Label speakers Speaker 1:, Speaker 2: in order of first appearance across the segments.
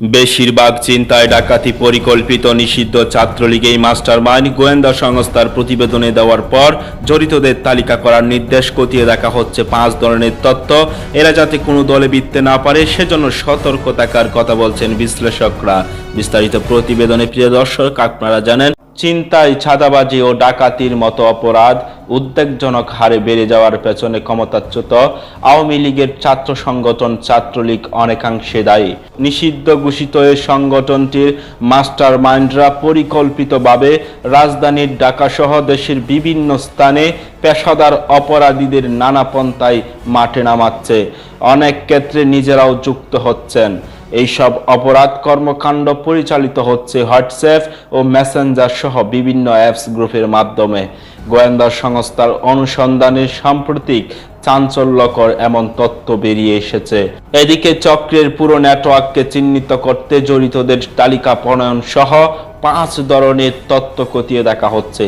Speaker 1: বেশিরভাগ চিন্তায় ডাকাতি পরিকল্পিত নিষিদ্ধ ছাত্রলীগেই মাস্টার মাইন্ড গোয়েন্দা সংস্থার প্রতিবেদনে দেওয়ার পর জড়িতদের তালিকা করার নির্দেশ খতিয়ে দেখা হচ্ছে পাঁচ ধরনের তত্ত্ব এরা যাতে কোনো দলে বিততে না পারে, সেজন্য সতর্ক থাকার কথা বলছেন বিশ্লেষকরা। বিস্তারিত প্রতিবেদনে প্রিয় দর্শক, আপনারা জানেন চিন্তায় ছাদাবাজি ও ডাকাতির মতো অপরাধ উদ্বেগজনক হারে বেড়ে যাওয়ার পেছনে ক্ষমতাচ্যুত আওয়ামী লীগের ছাত্র সংগঠন ছাত্রলীগ অনেকাংশে দায়ী। নিষিদ্ধ ঘোষিত এই সংগঠনটির মাস্টার মাইন্ডরা পরিকল্পিতভাবে রাজধানীর ঢাকাসহ দেশের বিভিন্ন স্থানে পেশাদার অপরাধীদের নানা পন্থায় মাঠে নামাচ্ছে। অনেক ক্ষেত্রে নিজেরাও যুক্ত হচ্ছেন। এইসব অপরাধ কর্মকাণ্ড পরিচালিত হচ্ছে হোয়াটসঅ্যাপ ও মেসেঞ্জার সহ বিভিন্ন অ্যাপস গ্রুপের মাধ্যমে। গোয়েন্দা সংস্থার অনুসন্ধানে সাম্প্রতিক চাঞ্চল্যকর এমন তথ্য বেরিয়ে এসেছে। এদিকে চক্রের পুরো নেটওয়ার্ককে চিহ্নিত করতে জড়িতদের তালিকা প্রণয়ন সহ পাঁচ ধরনের তথ্য খতিয়ে দেখা হচ্ছে।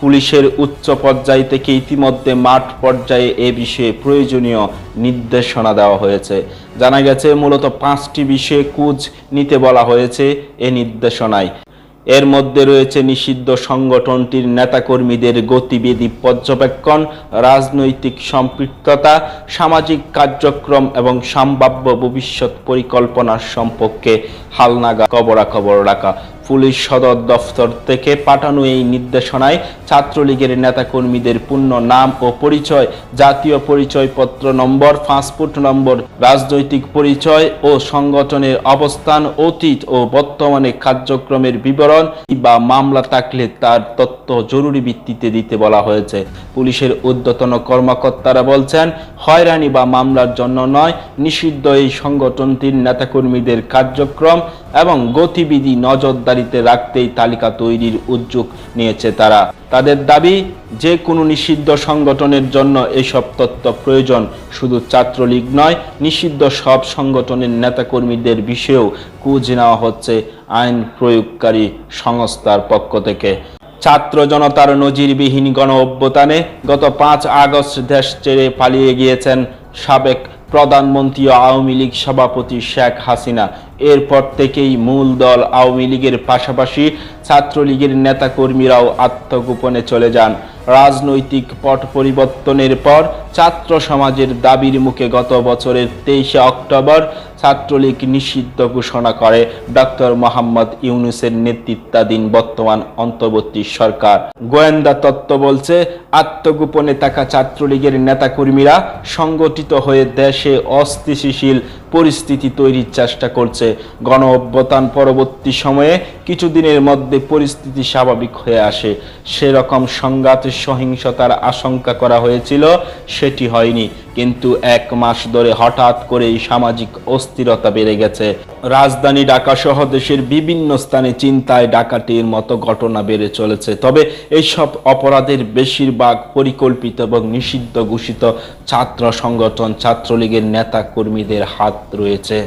Speaker 1: পুলিশের উচ্চ পর্যায় থেকে ইতিমধ্যে মাঠ পর্যায়ে এ বিষয়ে প্রয়োজনীয় নির্দেশনা দেওয়া হয়েছে। জানা গেছে, মূলত পাঁচটি বিষয়ে কুজ নিতে বলা হয়েছে এ নির্দেশনায়। এর মধ্যে রয়েছে নিষিদ্ধ সংগঠনটির নেতাকর্মীদের গতিবিধি পর্যবেক্ষণ, রাজনৈতিক সম্পৃক্ততা, সামাজিক কার্যক্রম এবং সম্ভাব্য ভবিষ্যৎ পরিকল্পনার সম্পর্কে হালনাগা খবরাখবর রাখা। পুলিশ সদর দফতর থেকে পাঠানো এই নির্দেশনায় ছাত্রলীগের নেতাকর্মীদের পূর্ণ নাম ও পরিচয়, জাতীয় পরিচয়পত্র নম্বর, পাসপোর্ট নম্বর, রাজনৈতিক পরিচয় ও সংগঠনের অবস্থান, অতীত ও বর্তমানে কার্যক্রমের বিবরণ বা মামলা থাকলে তার তথ্য জরুরি ভিত্তিতে দিতে বলা হয়েছে। পুলিশের ঊর্ধ্বতন কর্মকর্তারা বলছেন, হয়রানি বা মামলার জন্য নয়, নিষিদ্ধ এই সংগঠনটির নেতাকর্মীদের কার্যক্রম এবং গতিবিধি নজরদারিতে রাখতেই তালিকা তৈরির উদ্যোগ নিয়েছে তারা। তাদের দাবি যে কোনো নিষিদ্ধ সংগঠনের জন্য এসব তথ্য প্রয়োজন, শুধু ছাত্রলীগ নয়, নিষিদ্ধ সব সংগঠনের নেতাকর্মীদের বিষয়েও কুজ নেওয়া হচ্ছে আইন প্রয়োগকারী সংস্থার পক্ষ থেকে। ছাত্র জনতার নজিরবিহীন গণ অভ্যুত্থানে গত পাঁচ আগস্ট দেশ ছেড়ে পালিয়ে গিয়েছেন সাবেক প্রধানমন্ত্রী ও আওয়ামী লীগ সভাপতি শেখ হাসিনা। এরপর থেকেই মূল দল আওয়ামী লীগের পাশাপাশি ছাত্রলীগের নেতাকর্মীরাও আত্মগোপনে চলে যান। রাজনৈতিক পট পরিবর্তনের পর ছাত্র সমাজের দাবির মুখে গত বছরের তেইশে অক্টোবর ছাত্রলীগ নিষিদ্ধ ঘোষণা করে। ডক্টর মোহাম্মদ ইউনুসের নেতৃত্বাধীন বর্তমান অন্তর্বর্তী সরকার। গোয়েন্দা তত্ত্ব বলছে, আত্মগোপনে থাকা ছাত্রলীগের নেতাকর্মীরা সংগঠিত হয়ে দেশে অস্থিতিশীল পরিস্থিতি তৈরির চেষ্টা করছে। গণ অভ্যুত্থান পরবর্তী সময়ে কিছুদিনের মধ্যে পরিস্থিতি স্বাভাবিক হয়ে আসে। সেরকম সংঘাত সহিংসতার আশঙ্কা করা হয়েছিল, সেটি হয়নি। কিন্তু এক মাস ধরে হঠাৎ করেই সামাজিক অস্থিরতা বেড়ে গেছে। রাজধানী ঢাকা সহ দেশের বিভিন্ন স্থানে চিন্তায় ডাকাতির মতো ঘটনা বেড়ে চলেছে। তবে এইসব অপরাধের বেশিরভাগ পরিকল্পিত এবং নিষিদ্ধ ঘোষিত ছাত্র সংগঠন ছাত্রলীগের নেতা কর্মীদের হাত রয়েছে।